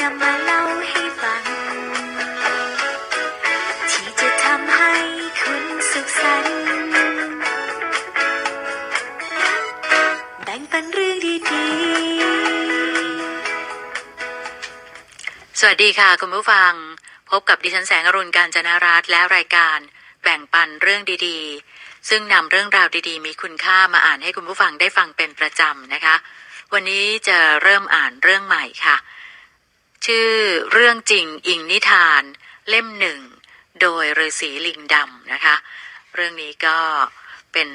นำมาเล่าให้ฟัง ที่จะทำให้คุณสุขสันต์แบ่งปันเรื่องดีๆ สวัสดีค่ะคุณผู้ฟัง พบกับดิฉันแสงอรุณการจนารัตน์และรายการแบ่งปันเรื่องดีๆ ซึ่งนำเรื่องราวดีๆ มีคุณค่ามาอ่านให้คุณผู้ฟังได้ฟังเป็นประจำนะคะ วันนี้จะเริ่มอ่านเรื่องใหม่ค่ะ ชื่อเรื่องจริงอิงนิทานเล่มหนึ่ง โดยฤาษีลิงดำนะคะ เรื่องนี้ก็เป็น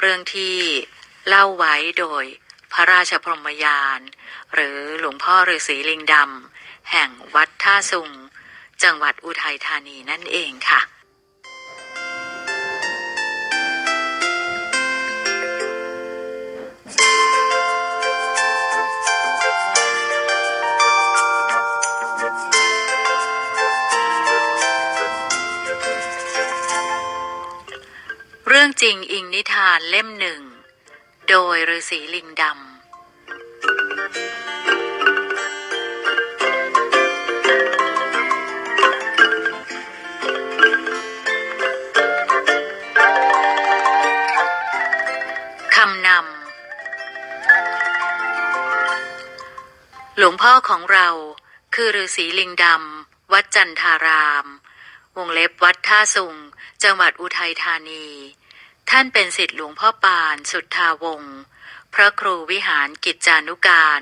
เรื่องที่เล่าไว้โดยพระราชพรหมยาน หรือหลวงพ่อฤาษีลิงดำแห่งวัดท่าสุง จังหวัดอุทัยธานีนั่นเองค่ะ โดยฤาษีลิงดำคำนำหลวงพ่อของเราคือฤาษีลิงดำ วัดจันทาราม วงเล็บวัดท่าสุง จังหวัดอุทัยธานี ท่านเป็นศิษย์หลวงพ่อปาน สุทธาวงศ์พระครูวิหารกิจจานุการ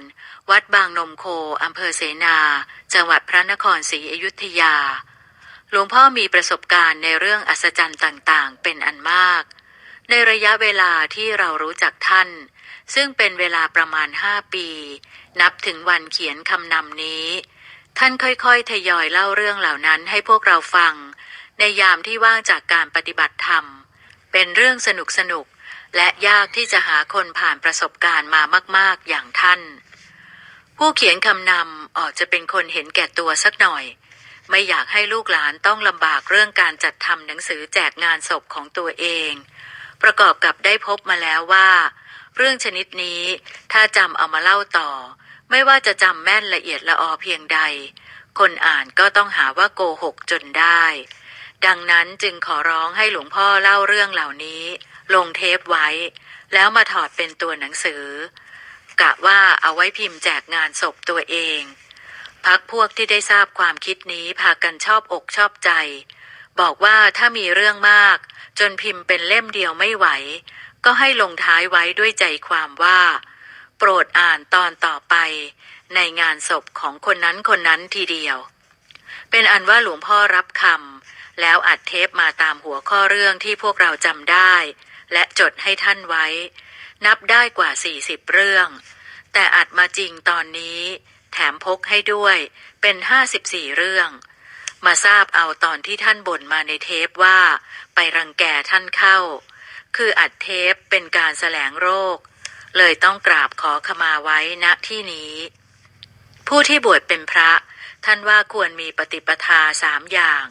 วัดบางนมโคอำเภอเสนา จังหวัดพระนครศรีอยุธยา หลวงพ่อมีประสบการณ์ในเรื่องอัศจรรย์ต่างๆ เป็นอันมาก ในระยะเวลาที่เรารู้จักท่าน ซึ่งเป็นเวลาประมาณห้าปี นับถึงวันเขียนคำนำนี้ ท่านค่อยๆ ทยอยเล่าเรื่องเหล่านั้นให้พวกเราฟัง ในยามที่ว่างจากการปฏิบัติธรรม เป็นเรื่องสนุกสนุก และยากที่จะหาคนผ่านประสบการณ์มามาก ๆ อย่างท่าน ผู้เขียนคำนำออกจะเป็นคนเห็นแก่ตัวสักหน่อย ไม่อยากให้ลูกหลานต้องลำบากเรื่องการจัดทำหนังสือแจกงานศพของตัวเอง ประกอบกับได้พบมาแล้วว่า เรื่องชนิดนี้ถ้าจำเอามาเล่าต่อ ไม่ว่าจะจำแม่นละเอียดละออเพียงใด คนอ่านก็ต้องหาว่าโกหกจนได้ ดังนั้นจึงขอร้องให้หลวงพ่อเล่าเรื่องเหล่านี้ ลงเทปไว้ แล้วมาถอดเป็นตัวหนังสือ กะว่าเอาไว้พิมพ์แจกงานศพตัวเอง พักพวกที่ได้ทราบความคิดนี้พากันชอบอกชอบใจ บอกว่าถ้ามีเรื่องมาก จนพิมพ์เป็นเล่มเดียวไม่ไหว ก็ให้ลงท้ายไว้ด้วยใจความว่า โปรดอ่านตอนต่อไป ในงานศพของคนนั้นคนนั้นทีเดียว เป็นอันว่าหลวงพ่อรับคำ แล้วอัดเทปมาตามหัวข้อเรื่องที่พวกเราจำได้ และจดให้ท่านไว้ นับได้กว่า 40 เรื่อง แต่อัดมาจริงตอนนี้ แถมพกให้ด้วยเป็น 54 เรื่อง มาทราบเอาตอนที่ท่านบ่นมาในเทปว่า ไปรังแกท่านเข้า คืออัดเทปเป็นการแสลงโรค เลยต้องกราบขอขมาไว้ณที่นี้ ผู้ที่บวชเป็นพระท่านว่าควรมีปฏิปทาสามอย่าง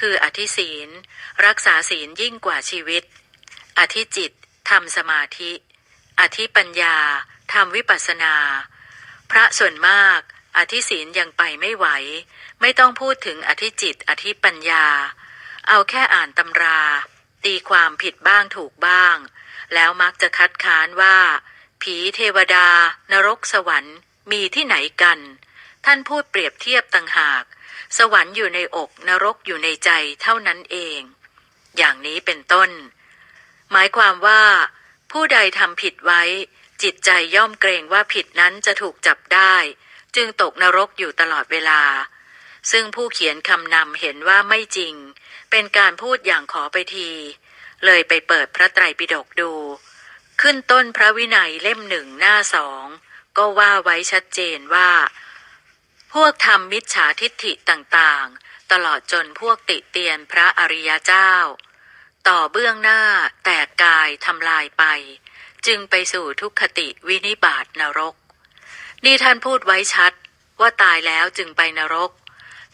คืออธิศีล รักษาศีลยิ่งกว่าชีวิต อธิจิตทำสมาธิ อธิปัญญาทำวิปัสนา พระส่วนมาก อธิศีลยังไปไม่ไหว ไม่ต้องพูดถึงอธิจิต อธิปัญญา เอาแค่อ่านตำรา ตีความผิดบ้างถูกบ้าง แล้วมักจะคัดค้านว่า ผีเทวดา นรกสวรรค์ มีที่ไหนกัน ท่านพูดเปรียบเทียบต่างหาก สวรรค์อยู่ในอกนรกอยู่ในใจเท่านั้นเอง อย่างนี้เป็นต้น หมายความว่า ผู้ใดทำผิดไว้ จิตใจย่อมเกรงว่าผิดนั้นจะถูกจับได้ จึงตกนรกอยู่ตลอดเวลา ซึ่งผู้เขียนคำนำเห็นว่าไม่จริง เป็นการพูดอย่างขอไปที เลยไปเปิดพระไตรปิฎกดู ขึ้นต้นพระวินัยเล่มหนึ่งหน้าสองก็ว่าไว้ชัดเจนว่า พวกทำมิจฉาทิฏฐิต่างๆ ตลอดจนพวกติเตียนพระอริยเจ้า ต่อเบื้องหน้าแตกกายทำลายไป จึงไปสู่ทุกขติวินิบาตนรก นี่ท่านพูดไว้ชัดว่าตายแล้วจึงไปนรก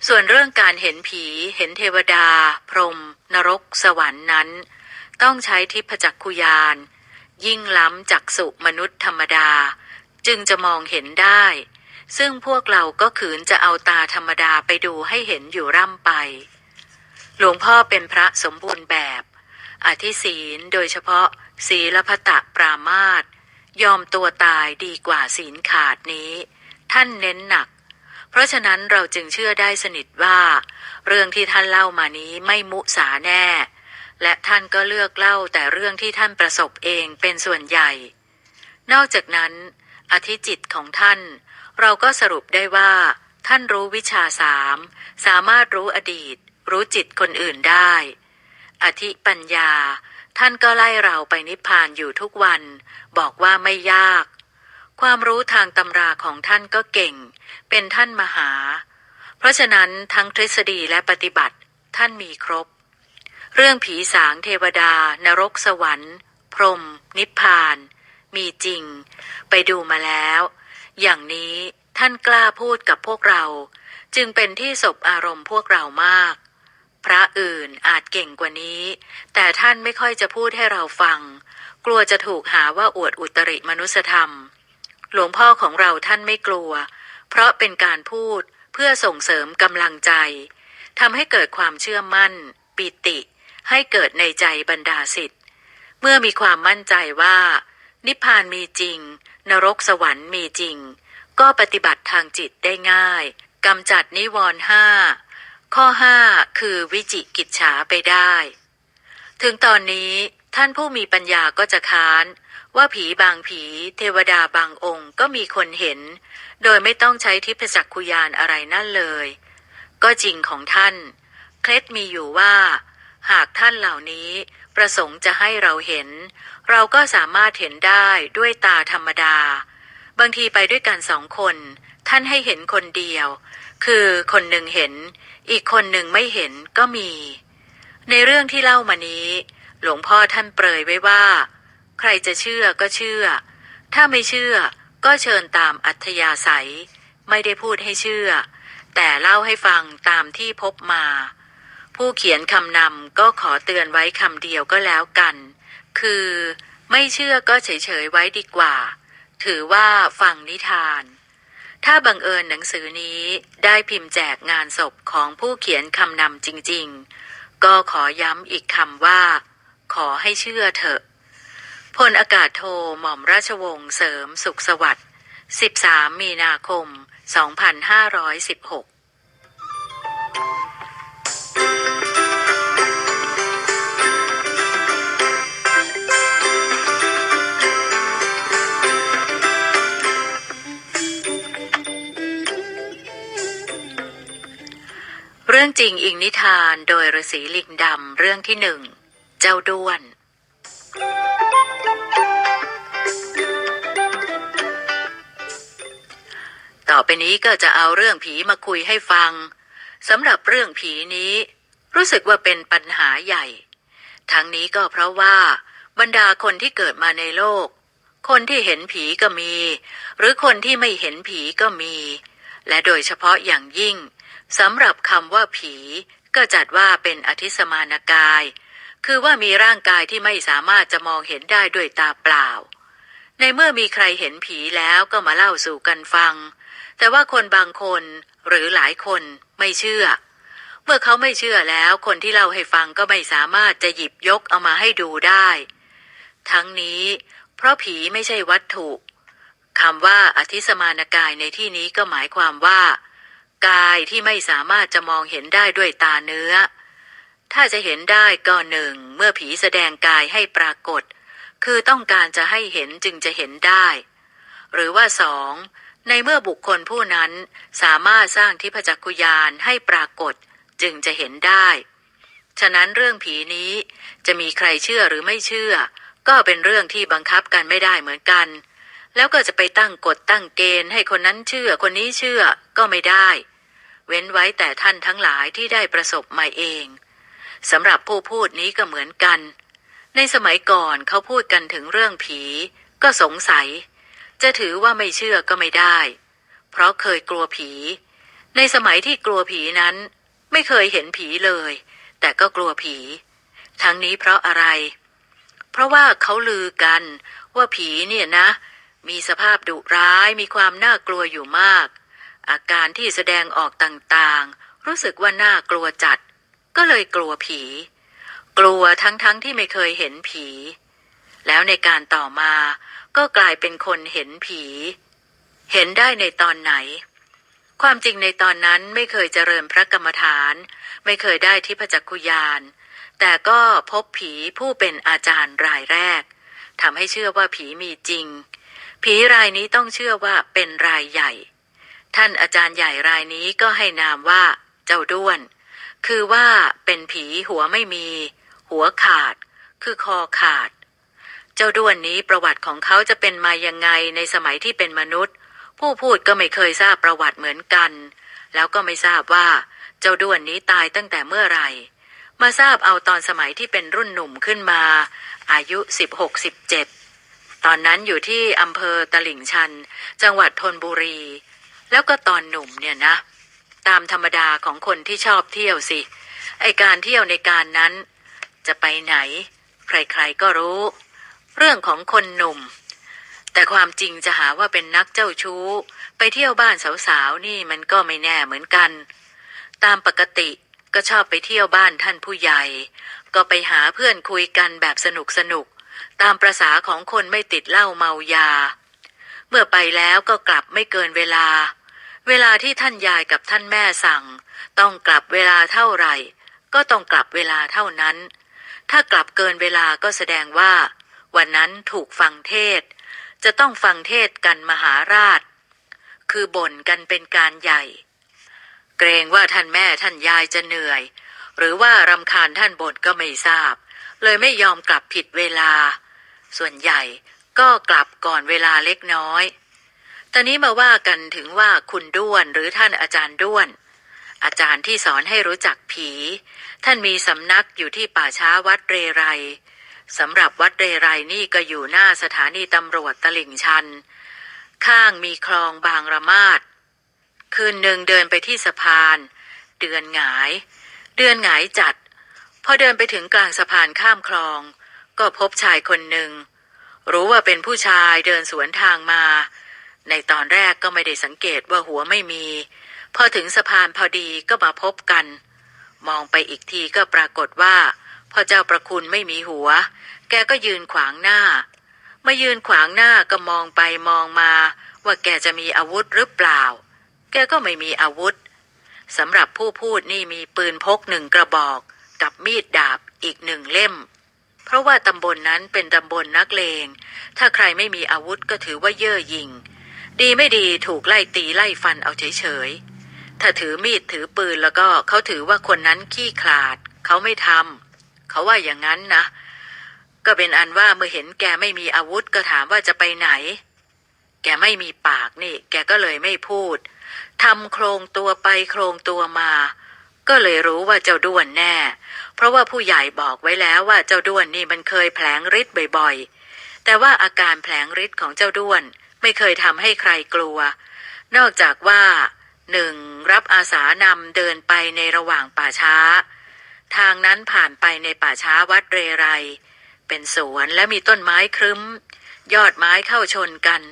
ส่วนเรื่องการเห็นผีเห็นเทวดา พรหมนรก สวรรค์นั้น ต้องใช้ทิพจักขุยาน ยิ่งล้ำจักสุมนุษย์ธรรมดา จึงจะมองเห็นได้ ซึ่งพวกเราก็ขืนจะเอาตาธรรมดาไปดูให้เห็นอยู่ร่ำไป หลวงพ่อเป็นพระสมบูรณ์แบบ อธิศีลโดยเฉพาะ ศีลพตะปรามาตยอมตัวตายดีกว่าศีลขาดนี้ ท่านเน้นหนัก เพราะฉะนั้นเราจึงเชื่อได้สนิทว่า เรื่องที่ท่านเล่ามานี้ไม่มุสาแน่ และท่านก็เลือกเล่าแต่เรื่องที่ท่านประสบเองเป็นส่วนใหญ่ นอกจากนั้น อธิจิตของท่าน เราก็สรุปได้ว่า ท่านรู้วิชาสาม สามารถรู้อดีต รู้จิตคนอื่นได้ อธิปัญญา ท่านก็ไล่เราไปนิพพานอยู่ทุกวัน บอกว่าไม่ยาก ความรู้ทางตำราของท่านก็เก่ง เป็นท่านมหา เพราะฉะนั้นทั้งทฤษฎีและปฏิบัติ ท่านมีครบ เรื่องผีสางเทวดา นรกสวรรค์ พรม นิพพาน มีจริง ไปดูมาแล้ว อย่างนี้ท่านกล้าพูดกับพวกเรา จึงเป็นที่สบอารมณ์พวกเรามาก พระอื่นอาจเก่งกว่านี้ แต่ท่านไม่ค่อยจะพูดให้เราฟัง กลัวจะถูกหาว่าอวดอุตริมนุสธรรม หลวงพ่อของเราท่านไม่กลัว เพราะเป็นการพูดเพื่อส่งเสริมกำลังใจทำให้เกิดความเชื่อมั่น ปิติ ให้เกิดในใจบรรดาสิทธิ์เมื่อมีความมั่นใจว่า นิพพานมีจริง นรกสวรรค์มีจริง ก็ปฏิบัติทางจิตได้ง่ายกำจัดนิวรณ์ห้าข้อห้าคือวิจิกิจฉาไปได้ ถึงตอนนี้ท่านผู้มีปัญญาก็จะค้าน ว่าผีบางผี เทวดาบางองค์ก็มีคนเห็น โดยไม่ต้องใช้ทิพจักขุยานอะไรนั่นเลย ก็จริงของท่าน เคล็ดมีอยู่ว่า หากท่านเหล่านี้ ประสงค์จะให้เราเห็น เราก็สามารถเห็นได้ด้วยตาธรรมดา บางทีไปด้วยกันสองคน ท่านให้เห็นคนเดียว คือคนหนึ่งเห็น อีกคนหนึ่งไม่เห็นก็มี ในเรื่องที่เล่ามานี้ หลวงพ่อท่านเปรยไว้ว่า ใครจะเชื่อก็เชื่อ ถ้าไม่เชื่อก็เชิญตามอัธยาศัย ไม่ได้พูดให้เชื่อ แต่เล่าให้ฟังตามที่พบมา ผู้เขียนคำนำก็ขอเตือนไว้คำเดียวก็แล้วกัน คือ ไม่เชื่อก็เฉยๆไว้ดีกว่า ถือว่าฟังนิทาน ถ้าบังเอิญหนังสือนี้ได้พิมพ์แจกงานศพของผู้เขียนคำนำจริงๆ ก็ขอย้ำอีกคำว่า ขอให้เชื่อเถอะพลอากาศโทหม่อมราชวงศ์เสริมสุขสวัสดิ์ 13 มีนาคม 2516 รื่องจริงอิงนิทานโดยฤาษีลิงดำเรื่องที่หนึ่ง เจ้าด้วน ต่อไปนี้ก็จะเอาเรื่องผีมาคุยให้ฟังสำหรับเรื่องผีนี้ รู้สึกว่าเป็นปัญหาใหญ่ ทั้งนี้ก็เพราะว่า บรรดาคนที่เกิดมาในโลก คนที่เห็นผีก็มี หรือคนที่ไม่เห็นผีก็มี และโดยเฉพาะอย่างยิ่ง สำหรับคำว่าผี ก็จัดว่าเป็นอธิสมานกาย คือว่ามีร่างกายที่ไม่สามารถจะมองเห็นได้ด้วยตาเปล่า ในเมื่อมีใครเห็นผีแล้วก็มาเล่าสู่กันฟัง แต่ว่าคนบางคนหรือหลายคนไม่เชื่อ เมื่อเขาไม่เชื่อแล้วคนที่เล่าให้ฟังก็ไม่สามารถจะหยิบยกเอามาให้ดูได้ ทั้งนี้ เพราะผีไม่ใช่วัตถุคำว่าอธิสมานกายในที่นี้ก็หมายความว่า กายที่ไม่สามารถจะมองเห็นได้ด้วยตาเนื้อ ถ้าจะเห็นได้ก็หนึ่งเมื่อผีแสดงกายให้ปรากฏ คือต้องการจะให้เห็นจึงจะเห็นได้ หรือว่าสองในเมื่อบุคคลผู้นั้นสามารถสร้างทิพจักกุยานให้ปรากฏจึงจะเห็นได้ ฉะนั้นเรื่องผีนี้จะมีใครเชื่อหรือไม่เชื่อ ก็เป็นเรื่องที่บังคับกันไม่ได้เหมือนกัน แล้วก็จะไปตั้งกฎตั้งเกณฑ์ให้คนนั้นเชื่อคนนี้เชื่อก็ไม่ได้ เว้นไว้แต่ท่านทั้งหลายที่ได้ประสบมาเองสำหรับผู้พูดนี้ก็เหมือนกัน ในสมัยก่อนเขาพูดกันถึงเรื่องผี ก็สงสัย จะถือว่าไม่เชื่อก็ไม่ได้ เพราะเคยกลัวผี ในสมัยที่กลัวผีนั้น ไม่เคยเห็นผีเลย แต่ก็กลัวผี ทั้งนี้เพราะอะไร เพราะว่าเขาลือกันว่าผีเนี่ยนะ มีสภาพดุร้ายมีความน่ากลัวอยู่มาก อาการที่แสดงออกต่างๆ รู้สึกว่าน่ากลัวจัด ก็เลยกลัวผี กลัวทั้งๆทที่ไม่เคยเห็นผี แล้วในการต่อมาก็กลายเป็นคนเห็นผี เห็นได้ในตอนไหน ความจริงในตอนนั้นไม่เคยเจริญพระกรรมฐาน ไม่เคยได้ทิพจักคุยานแต่ก็พบผีผู้เป็นอาจารย์รายแรกทำให้เชื่อว่าผีมีจริง ผีรายนี้ต้องเชื่อว่าเป็นรายใหญ่ ท่านอาจารย์ใหญ่รายนี้ก็ให้นามว่า เจ้าด้วน คือว่าเป็นผีหัวไม่มี หัวขาด คือคอขาด เจ้าด้วนนี้ประวัติของเขาจะเป็นมายังไงในสมัยที่เป็นมนุษย์ ผู้พูดก็ไม่เคยทราบประวัติเหมือนกัน แล้วก็ไม่ทราบว่า เจ้าด้วนนี้ตายตั้งแต่เมื่อไหร่มาทราบเอาตอนสมัยที่เป็นรุ่นหนุ่มขึ้นมา อายุ 16-17 ตอนนั้นอยู่ที่อำเภอตลิ่งชัน จังหวัดธนบุรี แล้วก็ตอนหนุ่มเนี่ยนะ ตามธรรมดาของคนที่ชอบเที่ยวสิ ไอการเที่ยวในการนั้น จะไปไหน ใครๆก็รู้ เรื่องของคนหนุ่ม แต่ความจริงจะหาว่าเป็นนักเจ้าชู้ ไปเที่ยวบ้านสาวๆนี่มันก็ไม่แน่เหมือนกัน ตามปกติก็ชอบไปเที่ยวบ้านท่านผู้ใหญ่ ก็ไปหาเพื่อนคุยกันแบบสนุกสนุกๆตามประษาของคนไม่ติดเหล้าเมายา เมื่อไปแล้วก็กลับไม่เกินเวลา เวลาที่ท่านยายกับท่านแม่สั่ง ต้องกลับเวลาเท่าไหร่ ก็ต้องกลับเวลาเท่านั้น ถ้ากลับเกินเวลาก็แสดงว่า วันนั้นถูกฟังเทศ จะต้องฟังเทศกันมหาราช คือบ่นกันเป็นการใหญ่ เกรงว่าท่านแม่ท่านยายจะเหนื่อย หรือว่ารำคาญท่านบ่นก็ไม่ทราบ เลยไม่ยอมกลับผิดเวลา ส่วนใหญ่ก็กลับก่อนเวลาเล็กน้อย ตอนนี้มาว่ากันถึงว่าคุณด้วนหรือท่านอาจารย์ด้วน อาจารย์ที่สอนให้รู้จักผี ท่านมีสำนักอยู่ที่ป่าช้าวัดเรไรสำหรับวัดเรไรนี่ก็อยู่หน้าสถานีตำรวจตลิ่งชัน ข้างมีคลองบางระมาดคืนหนึ่งเดินไปที่สะพาน เดือนหงาย เดือนหงายจัด พอเดินไปถึงกลางสะพานข้ามคลอง ก็พบชายคนหนึ่ง รู้ว่าเป็นผู้ชายเดินสวนทางมา ในตอนแรกก็ไม่ได้สังเกตว่าหัวไม่มี พอถึงสะพานพอดีก็มาพบกัน มองไปอีกทีก็ปรากฏว่าพ่อเจ้าประคุณไม่มีหัว แกก็ยืนขวางหน้า มายืนขวางหน้าก็มองไปมองมา ว่าแกจะมีอาวุธหรือเปล่า แกก็ไม่มีอาวุธสำหรับผู้พูดนี่มีปืนพกหนึ่งกระบอก กับมีดดาบอีกหนึ่งเล่ม เพราะว่าตำบลนนั้นเป็นตำบลนักเลง ถ้าใครไม่มีอาวุธก็ถือว่าเย่อหยิ่ง ดีไม่ดีถูกไล่ตีไล่ฟันเอาเฉยๆ ถ้าถือมีดถือปืนแล้วก็เขาถือว่าคนนั้นขี้ขลาด เขาไม่ทำเขาว่าอย่างนั้นนะ ก็เป็นอันว่าเมื่อเห็นแกไม่มีอาวุธก็ถามว่าจะไปไหน แกไม่มีปากนี่ แกก็เลยไม่พูดทำโครงตัวไปโครงตัวมา ก็เลยรู้ว่าเจ้าด้วนแน่ เพราะว่าผู้ใหญ่บอกไว้แล้วว่าเจ้าด้วนนี่มันเคยแผลงฤทธิ์บ่อยๆ แต่ว่าอาการแผลงฤทธิ์ของเจ้าด้วน ไม่เคยทำให้ใครกลัว นอกจากว่าหนึ่งรับอาสานำเดินไปในระหว่างป่าช้า ทางนั้นผ่านไปในป่าช้าวัดเรไร เป็นสวนและมีต้นไม้ครึ้ม ยอดไม้เข้าชนกัน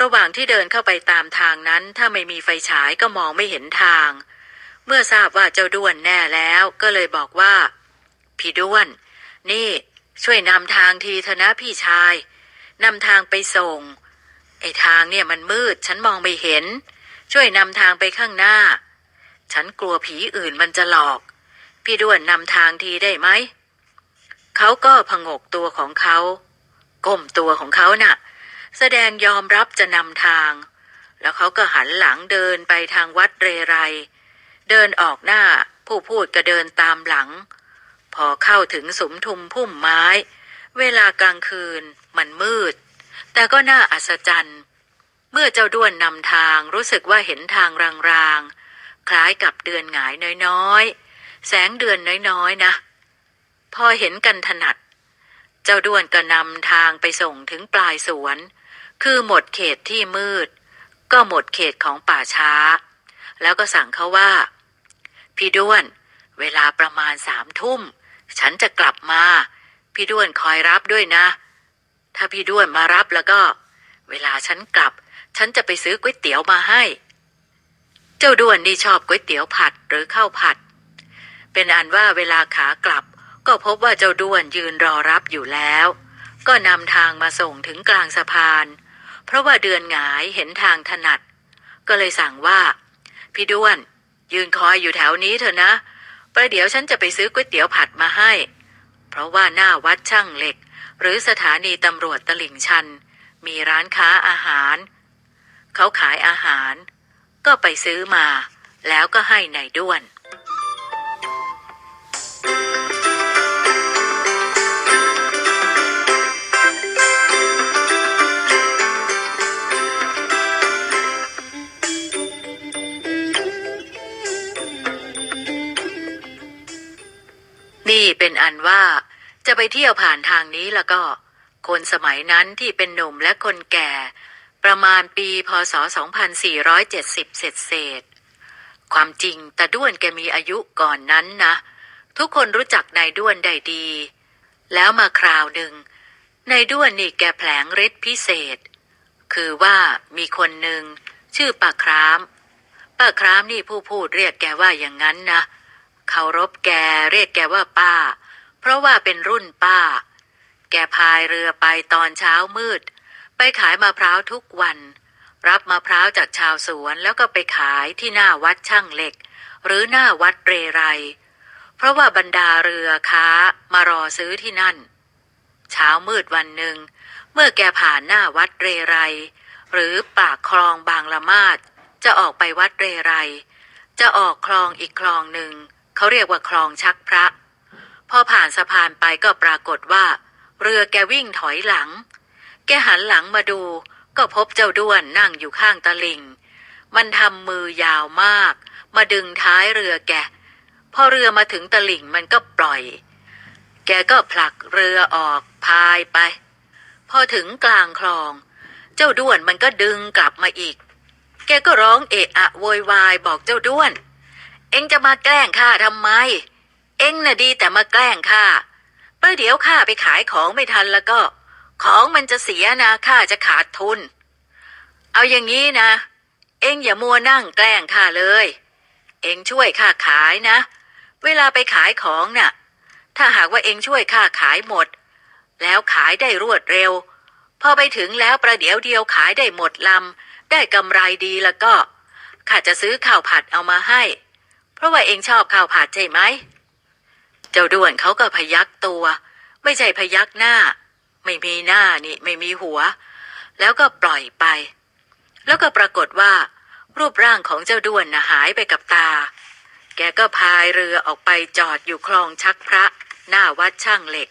ระหว่างที่เดินเข้าไปตามทางนั้นถ้าไม่มีไฟฉายก็มองไม่เห็นทาง เมื่อทราบว่าเจ้าด้วนแน่แล้วก็เลยบอกว่า พี่ด้วน นี่ช่วยนำทางทีเถอะนะพี่ชายนำทางไปส่ง ไอ้ทางเนี่ยมันมืด ฉันมองไม่เห็น ช่วยนำทางไปข้างหน้า ฉันกลัวผีอื่นมันจะหลอก พี่ด้วนนำทางทีได้ไหม เขาก็ผงกตัวของเขา ก้มตัวของเขาน่ะ แสดงยอมรับจะนำทาง แล้วเขาก็หันหลังเดินไปทางวัดเรไร เดินออกหน้า ผู้พูดก็เดินตามหลัง พอเข้าถึงสมทุมพุ่มไม้ เวลากลางคืน มันมืด แต่ก็น่าอัศจรรย์ เมื่อเจ้าด้วนนำทางรู้สึกว่าเห็นทางรางๆ คล้ายกับเดือนหงายน้อยๆ แสงเดือนน้อยๆนะ พอเห็นกันถนัด เจ้าด้วนก็นำทางไปส่งถึงปลายสวน คือหมดเขตที่มืด ก็หมดเขตของป่าช้า แล้วก็สั่งเขาว่า พี่ด้วน เวลาประมาณสามทุ่ม ฉันจะกลับมา พี่ด้วนคอยรับด้วยนะ ถ้าพี่ด้วนมารับแล้วก็ เวลาฉันกลับ ฉันจะไปซื้อก๋วยเตี๋ยวมาให้ เจ้าด้วนนี่ชอบก๋วยเตี๋ยวผัดหรือข้าวผัด เป็นอันว่าเวลาขากลับ ก็พบว่าเจ้าด้วนยืนรอรับอยู่แล้ว ก็นำทางมาส่งถึงกลางสะพาน เพราะว่าเดือนหงายเห็นทางถนัด ก็เลยสั่งว่า พี่ด้วน ยืนคอยอยู่แถวนี้เถอะนะประเดี๋ยวฉันจะไปซื้อก๋วยเตี๋ยวผัดมาให้ เพราะว่าหน้าวัดช่างเหล็ก หรือสถานีตำรวจตลิ่งชัน มีร้านค้าอาหาร เขาขายอาหาร ก็ไปซื้อมา แล้วก็ให้ในายด้วน นี่เป็นอันว่า จะไปเที่ยวผ่านทางนี้แล้วก็ คนสมัยนั้นที่เป็นหนุ่มและคนแก่ ประมาณปีพศ 2470 เศษเศษ ความจริงตาด้วนแกมีอายุก่อนนั้นนะ ทุกคนรู้จักนายด้วนได้ดี แล้วมาคราวหนึ่งนายด้วนนี่แกแผลงฤทธิ์พิเศษ คือว่ามีคนหนึ่งชื่อป้าครามป้าครามนี่ผู้พูดเรียกแกว่าอย่างนั้นนะเคารพแกเรียกแกว่าป้า ราะว่าเป็นรุ่นป้า แกพายเรือไปตอนเช้ามืด ไปขายมะพร้าวทุกวัน รับมะพร้าวจากชาวสวนแล้วก็ไปขายที่หน้าวัดช่างเหล็ก หรือหน้าวัดเรไร เพราะว่าบรรดาเรือค้ามารอซื้อที่นั่น เช้ามืดวันหนึ่ง เมื่อแกผ่านหน้าวัดเรไร หรือปากคลองบางละมาดจะออกไปวัดเรไร จะออกคลองอีกคลองหนึ่ง เขาเรียกว่าคลองชักพระ พอผ่านสะพานไปก็ปรากฏว่า เรือแกวิ่งถอยหลัง แกหันหลังมาดู ก็พบเจ้าด้วนนั่งอยู่ข้างตะลิง มันทำมือยาวมาก มาดึงท้ายเรือแก พอเรือมาถึงตะลิ่งมันก็ปล่อย แกก็ผลักเรือออกพายไป พอถึงกลางคลอง เจ้าด้วนมันก็ดึงกลับมาอีก แกก็ร้องเอะอะโวยวายบอกเจ้าด้วน เอ็งจะมาแกล้งข้าทำไม เอ็งน่ะดีแต่มาแกล้งข้าประเดี๋ยวข้าไปขายของไม่ทันแล้วก็ ของมันจะเสียนะข้าจะขาดทุน เอาอย่างนี้นะ เอ็งอย่ามัวนั่งแกล้งข้าเลย เอ็งช่วยข้าขายนะ เวลาไปขายของน่ะ ถ้าหากว่าเอ็งช่วยข้าขายหมด แล้วขายได้รวดเร็ว พอไปถึงแล้วประเดี๋ยวเดียวขายได้หมดลำได้กำไรดีแล้วก็ข้าจะซื้อข้าวผัดเอามาให้ เพราะว่าเองชอบข้าวผัดใช่ไหม จ้าด้วนเขาก็พยักตัว ไม่ใช่พยักหน้า ไม่มีหน้านี่ไม่มีหัว แล้วก็ปล่อยไป แล้วก็ปรากฏว่า รูปร่างของเจ้าด้วนนะหายไปกับตา แกก็พายเรือออกไปจอดอยู่คลองชักพระ หน้าวัดช่างเหล็ก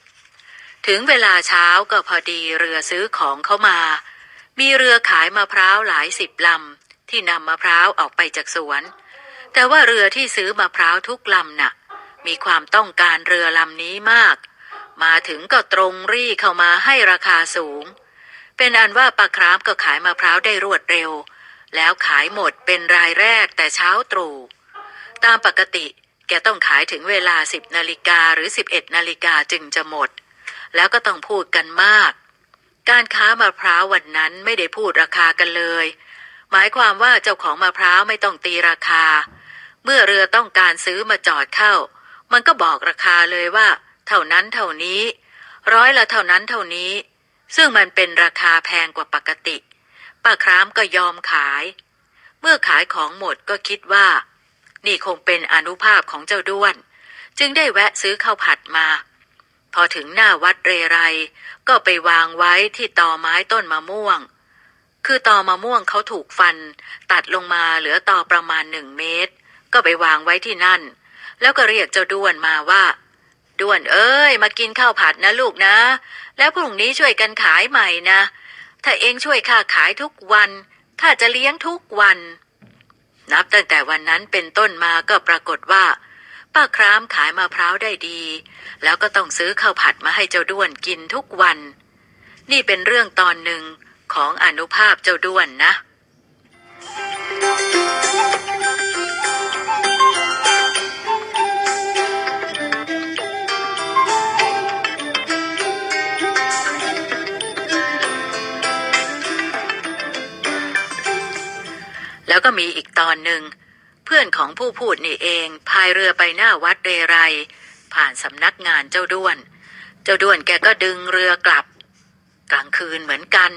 ถึงเวลาเช้าก็พอดีเรือซื้อของเข้ามา มีเรือขายมะพร้าวหลายสิบลำที่นำมะพร้าวออกไปจากสวน แต่ว่าเรือที่ซื้อมะพร้าวทุกลำน่ะ มีความต้องการเรือลำนี้มาก มาถึงก็ตรงรี่เข้ามาให้ราคาสูง เป็นอันว่าปลาครามก็ขายมะพร้าวได้รวดเร็ว แล้วขายหมดเป็นรายแรกแต่เช้าตรู่ ตามปกติแกต้องขายถึงเวลา 10นาฬิกาหรือ 11นาฬิกาจึงจะหมด แล้วก็ต้องพูดกันมาก การค้ามะพร้าววันนั้นไม่ได้พูดราคากันเลย หมายความว่าเจ้าของมะพร้าวไม่ต้องตีราคา เมื่อเรือต้องการซื้อมาจอดเข้า มันก็บอกราคาเลยว่า เท่านั้นเท่านี้ ร้อยละเท่านั้นเท่านี้ ซึ่งมันเป็นราคาแพงกว่าปกติ ป้าครามก็ยอมขาย เมื่อขายของหมดก็คิดว่า นี่คงเป็นอนุภาพของเจ้าด้วน จึงได้แวะซื้อข้าวผัดมา พอถึงหน้าวัดเรไร ก็ไปวางไว้ที่ตอไม้ต้นมะม่วง คือตอมะม่วงเขาถูกฟัน ตัดลงมาเหลือตอประมาณหนึ่งเมตร ก็ไปวางไว้ที่นั่น แล้วก็เรียกเจ้าด้วนมาว่า ด้วนเอ้ย มากินข้าวผัดนะลูกนะ แล้วพรุ่งนี้ช่วยกันขายใหม่นะ ถ้าเองช่วยข้าขายทุกวันข้าจะเลี้ยงทุกวัน นับตั้งแต่วันนั้นเป็นต้นมาก็ปรากฏว่า ป้าครามขายมะพร้าวได้ดี แล้วก็ต้องซื้อข้าวผัดมาให้เจ้าด้วนกินทุกวัน นี่เป็นเรื่องตอนหนึ่งของอนุภาพเจ้าด้วนนะ แล้วก็มีอีกตอนหนึ่ง เพื่อนของผู้พูดนี่เองพายเรือไปหน้าวัดเรไร ผ่านสำนักงานเจ้าด้วน เจ้าด้วนแกก็ดึงเรือกลับ กลางคืนเหมือนกัน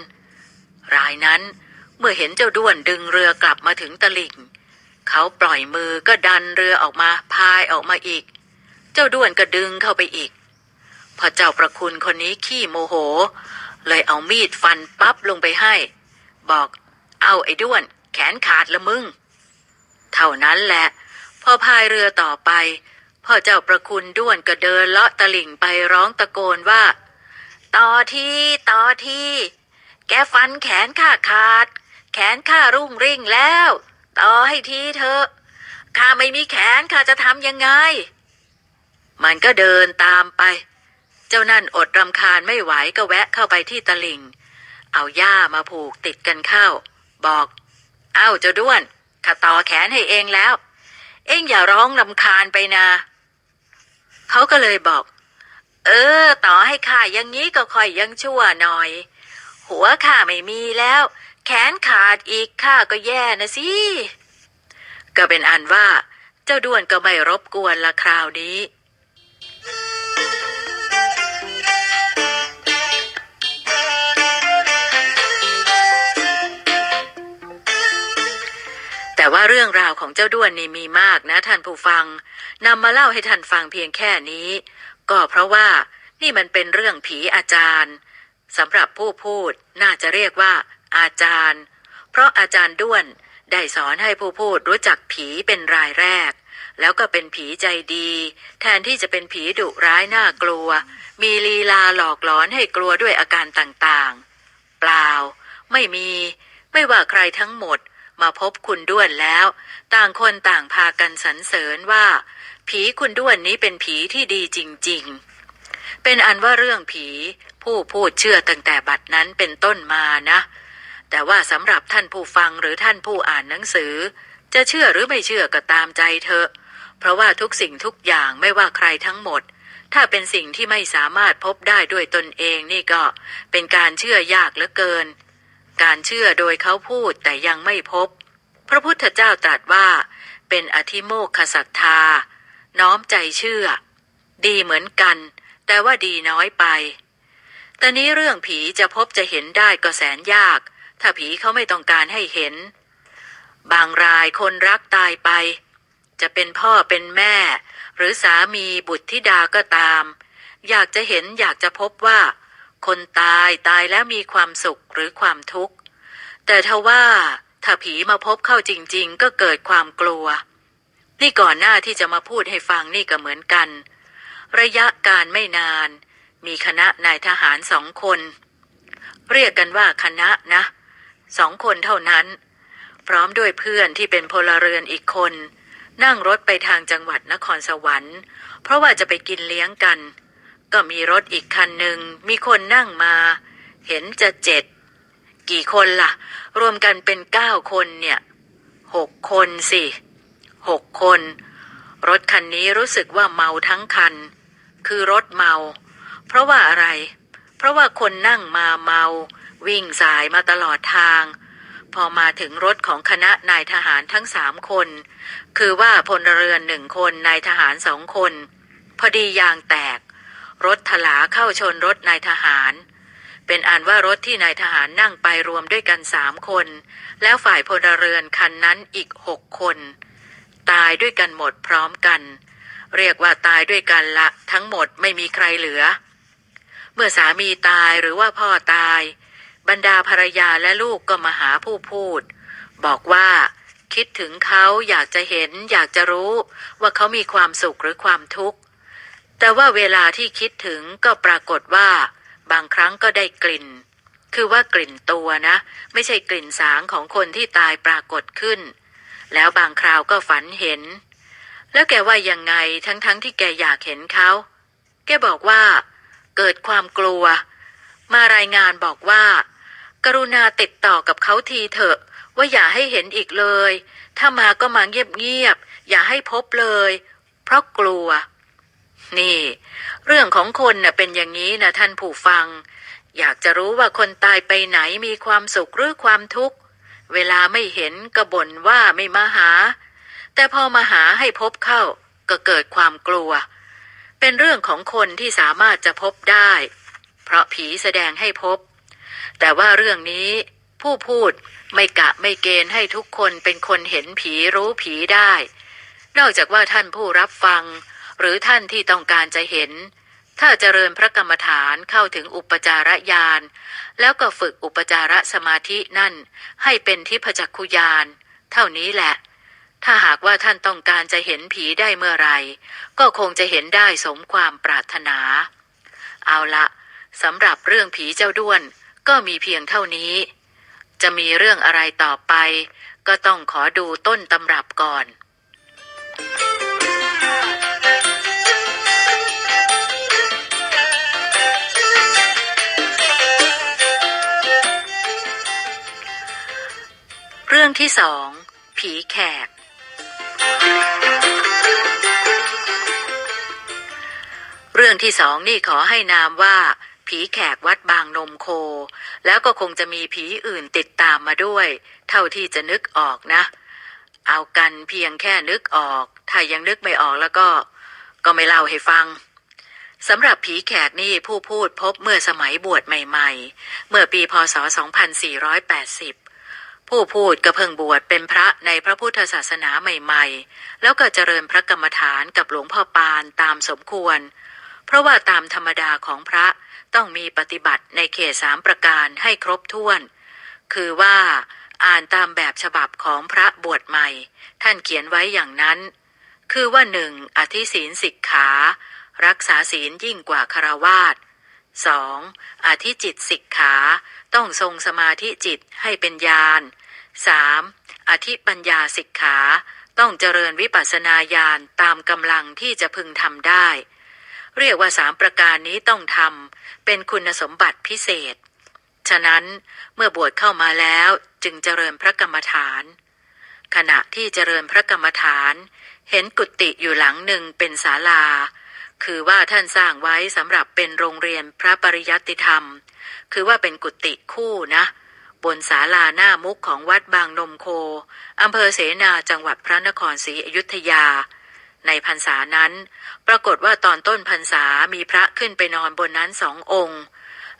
รายนั้นเมื่อเห็นเจ้าด้วนดึงเรือกลับมาถึงตลิ่ง เขาปล่อยมือก็ดันเรือออกมาพายออกมาอีก เจ้าด้วนก็ดึงเข้าไปอีก พอเจ้าประคุณคนนี้ขี้โมโห เลยเอามีดฟันปั๊บลงไปให้ บอกเอาไอ้ด้วน ขนขาดละมึง เท่านั้นแหละ พอพายเรือต่อไป พ่อเจ้าประคุณด้วนก็เดินเลาะตลิ่งไปร้องตะโกนว่า ต่อที่ ต่อที่ แกฟันแขนข้าขาด แขนข้ารุ่งริ่งแล้ว ต่อให้ทีเถอะข้าไม่มีแขนข้าจะทำยังไง มันก็เดินตามไป เจ้านั่นอดรำคาญไม่ไหวก็แวะเข้าไปที่ตลิ่ง เอาหญ้ามาผูกติดกันเข้า บอก อ้าเจ้าด้วนข้าต่อแขนให้เองแล้ว เองอย่าร้องรำคาญไปนะเขาก็เลยบอก เออ ต่อให้ข้าอย่างนี้ก็ค่อยยังชั่วหน่อย หัวข้าไม่มีแล้ว แขนขาดอีกข้าก็แย่นะสิก็เป็นอันว่า เจ้าด้วนก็ไม่รบกวนละคราวนี้ ว่าเรื่องราวของเจ้าด้วนนี่มีมากนะท่านผู้ฟังนำมาเล่าให้ท่านฟังเพียงแค่นี้ ก็เพราะว่านี่มันเป็นเรื่องผีอาจารย์สำหรับผู้พูดน่าจะเรียกว่า อาจารย์ เพราะอาจารย์ด้วนได้สอนให้ผู้พูดรู้จักผีเป็นรายแรก แล้วก็เป็นผีใจดี แทนที่จะเป็นผีดุร้ายน่ากลัว มีลีลาหลอกหลอนให้กลัวด้วยอาการต่างๆ เปล่า ไม่มี ไม่ว่าใครทั้งหมด มาพบคุณด้วนแล้ว ต่างคนต่างพากันสรรเสริญว่า ผีคุณด้วนนี้เป็นผีที่ดีจริง ๆ เป็นอันว่าเรื่องผีผู้พูดเชื่อตั้งแต่บัดนั้นเป็นต้นมานะ แต่ว่าสำหรับท่านผู้ฟังหรือท่านผู้อ่านหนังสือ จะเชื่อหรือไม่เชื่อก็ตามใจเถอะ เพราะว่าทุกสิ่งทุกอย่างไม่ว่าใครทั้งหมดถ้าเป็นสิ่งที่ไม่สามารถพบได้ด้วยตนเองนี่ก็เป็นการเชื่อยากเหลือเกิน การเชื่อโดยเขาพูดแต่ยังไม่พบ พระพุทธเจ้าตรัสว่า เป็นอธิโมกขศรัทธา น้อมใจเชื่อ ดีเหมือนกัน แต่ว่าดีน้อยไป แต่นี้เรื่องผีจะพบจะเห็นได้ก็แสนยาก ถ้าผีเขาไม่ต้องการให้เห็น บางรายคนรักตายไป จะเป็นพ่อเป็นแม่ หรือสามีบุตรธิดาก็ตาม อยากจะเห็นอยากจะพบว่า คนตายตายแล้วมีความสุขหรือความทุกข์ แต่ทว่าถ้าผีมาพบเข้าจริง ๆ ก็เกิดความกลัว นี่ก่อนหน้าที่จะมาพูดให้ฟังนี่ก็เหมือนกัน ระยะการไม่นาน มีคณะนายทหารสองคน เรียกกันว่าคณะนะสองคนเท่านั้น พร้อมด้วยเพื่อนที่เป็นพลเรือนอีกคน นั่งรถไปทางจังหวัดนครสวรรค์ เพราะว่าจะไปกินเลี้ยงกัน ก็มีรถอีกคันหนึ่งมีคนนั่งมา เห็นจะเจ็ด กี่คนล่ะ รวมกันเป็นเก้าคนเนี่ยหกคนสิหกคน รถคันนี้รู้สึกว่าเมาทั้งคัน คือรถเมา เพราะว่าอะไร เพราะว่าคนนั่งมาเมา วิ่งสายมาตลอดทาง พอมาถึงรถของคณะนายทหารทั้งสามคน คือว่าพลเรือนหนึ่งคนนายทหารสองคน พอดียางแตก รถถลาเข้าชนรถนายทหาร เป็นอันว่ารถที่นายทหารนั่งไปรวมด้วยกันสามคน แล้วฝ่ายพลเรือนคันนั้นอีกหกคน ตายด้วยกันหมดพร้อมกัน เรียกว่าตายด้วยกันละทั้งหมดไม่มีใครเหลือ เมื่อสามีตายหรือว่าพ่อตาย บรรดาภรรยาและลูกก็มาหาผู้พูด บอกว่าคิดถึงเขาอยากจะเห็นอยากจะรู้ว่าเขามีความสุขหรือความทุกข์ แต่ว่าเวลาที่คิดถึงก็ปรากฏว่า บางครั้งก็ได้กลิ่น คือว่ากลิ่นตัวนะ ไม่ใช่กลิ่นสางของคนที่ตายปรากฏขึ้น แล้วบางคราวก็ฝันเห็น แล้วแกว่ายังไงทั้งๆทที่แกอยากเห็นเขา แกบอกว่า เกิดความกลัว มารายงานบอกว่า กรุณาติดต่อกับเขาทีเถอะ ว่าอย่าให้เห็นอีกเลย ถ้ามาก็มาเงียบๆอย่าให้พบเลย เพราะกลัว นี่ เรื่องของคนน่ะเป็นอย่างนี้นะท่านผู้ฟัง อยากจะรู้ว่าคนตายไปไหนมีความสุขหรือความทุกข์ เวลาไม่เห็นก็บ่นว่าไม่มาหา แต่พอมาหาให้พบเข้า ก็เกิดความกลัว เป็นเรื่องของคนที่สามารถจะพบได้ เพราะผีแสดงให้พบ แต่ว่าเรื่องนี้ผู้พูดไม่กะไม่เกณฑ์ให้ทุกคนเป็นคนเห็นผีรู้ผีได้ นอกจากว่าท่านผู้รับฟัง หรือท่านที่ต้องการจะเห็น ถ้าเจริญพระกรรมฐานเข้าถึงอุปจารญาณแล้วก็ฝึกอุปจารสมาธินั่น ให้เป็นทิพจักขุญาณเท่านี้แหละ ถ้าหากว่าท่านต้องการจะเห็นผีได้เมื่อไหรก็คงจะเห็นได้สมความปรารถนา เอาละสำหรับเรื่องผีเจ้าด้วนก็มีเพียงเท่านี้ จะมีเรื่องอะไรต่อไป ก็ต้องขอดูต้นตำรับก่อน รื่องที่สอง ผีแขก เรื่องที่สองนี่ขอให้นามว่า ผีแขกวัดบางนมโค แล้วก็คงจะมีผีอื่นติดตามมาด้วย เท่าที่จะนึกออกนะ เอากันเพียงแค่นึกออก ถ้ายังนึกไม่ออกแล้วก็ ก็ไม่เล่าให้ฟังสำหรับผีแขกนี่ผู้พูดพบเมื่อสมัยบวชใหม่ ๆ เมื่อปีพศ 2480 ผู้พูดก็เพิ่งบวชเป็นพระในพระพุทธศาสนาใหม่ๆ แล้วก็เจริญพระกรรมฐานกับหลวงพ่อปานตามสมควร เพราะว่าตามธรรมดาของพระต้องมีปฏิบัติในเขตสามประการให้ครบถ้วน คือว่าอ่านตามแบบฉบับของพระบวชใหม่ ท่านเขียนไว้อย่างนั้น คือว่าหนึ่งอธิศีลสิกขา รักษาศีลยิ่งกว่าคารวาส สองอธิจิตสิกขา ต้องทรงสมาธิจิตให้เป็นญาณสามอธิปัญญาสิกขา ต้องเจริญวิปัสสนาญาณตามกำลังที่จะพึงทำได้ เรียกว่าสามประการนี้ต้องทำเป็นคุณสมบัติพิเศษ ฉะนั้นเมื่อบวชเข้ามาแล้วจึงเจริญพระกรรมฐาน ขณะที่เจริญพระกรรมฐาน เห็นกุฏิอยู่หลังหนึ่งเป็นศาลา คือว่าท่านสร้างไว้สำหรับเป็นโรงเรียนพระปริยัติธรรม คือว่าเป็นกุฏิคู่นะ บนศาลาหน้ามุกของวัดบางนมโคอำเภอเสนาจังหวัดพระนครศรีอยุธยา ในพรรษานั้น ปรากฏว่าตอนต้นพรรษามีพระขึ้นไปนอนบนนั้นสององค์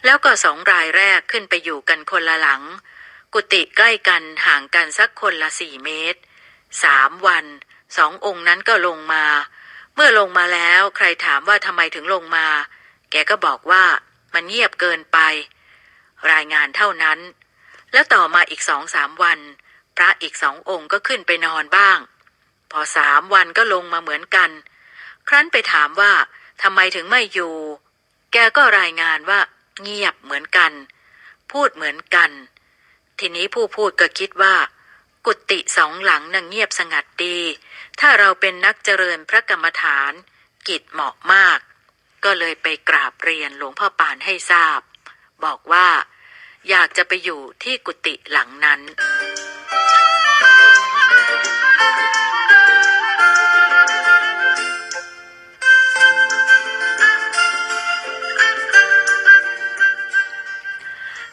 แล้วก็สองรายแรกขึ้นไปอยู่กันคนละหลัง กุฏิใกล้กันห่างกันสักคนละสี่เมตรสามวันสององค์นั้นก็ลงมา เมื่อลงมาแล้วใครถามว่าทำไมถึงลงมา แกก็บอกว่ามันเงียบเกินไป รายงานเท่านั้น แล้วต่อมาอีกสองสามวัน พระอีกสององค์ก็ขึ้นไปนอนบ้าง พอสามวันก็ลงมาเหมือนกัน ครั้นไปถามว่าทำไมถึงไม่อยู่ แกก็รายงานว่า เงียบเหมือนกัน พูดเหมือนกัน ทีนี้ผู้พูดก็คิดว่า กุฏิสองหลังน่ะเงียบสงัดดี ถ้าเราเป็นนักเจริญพระกรรมฐาน กิจเหมาะมาก ก็เลยไปกราบเรียนหลวงพ่อปานให้ทราบ บอกว่า อยากจะไปอยู่ที่กุฏิหลังนั้น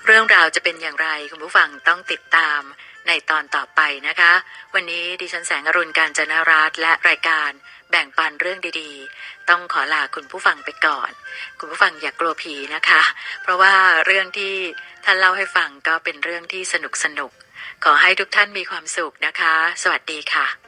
เรื่องราวจะเป็นอย่างไรคุณผู้ฟังต้องติดตาม ในตอนต่อไปนะคะ วันนี้ดิฉันแสงอรุณการจนารัตและรายการแบ่งปันเรื่องดีๆ ต้องขอลาคุณผู้ฟังไปก่อน คุณผู้ฟังอย่ากกลัวผีนะคะ เพราะว่าเรื่องที่ท่านเล่าให้ฟังก็เป็นเรื่องที่สนุกสนุก ขอให้ทุกท่านมีความสุขนะคะ สวัสดีค่ะ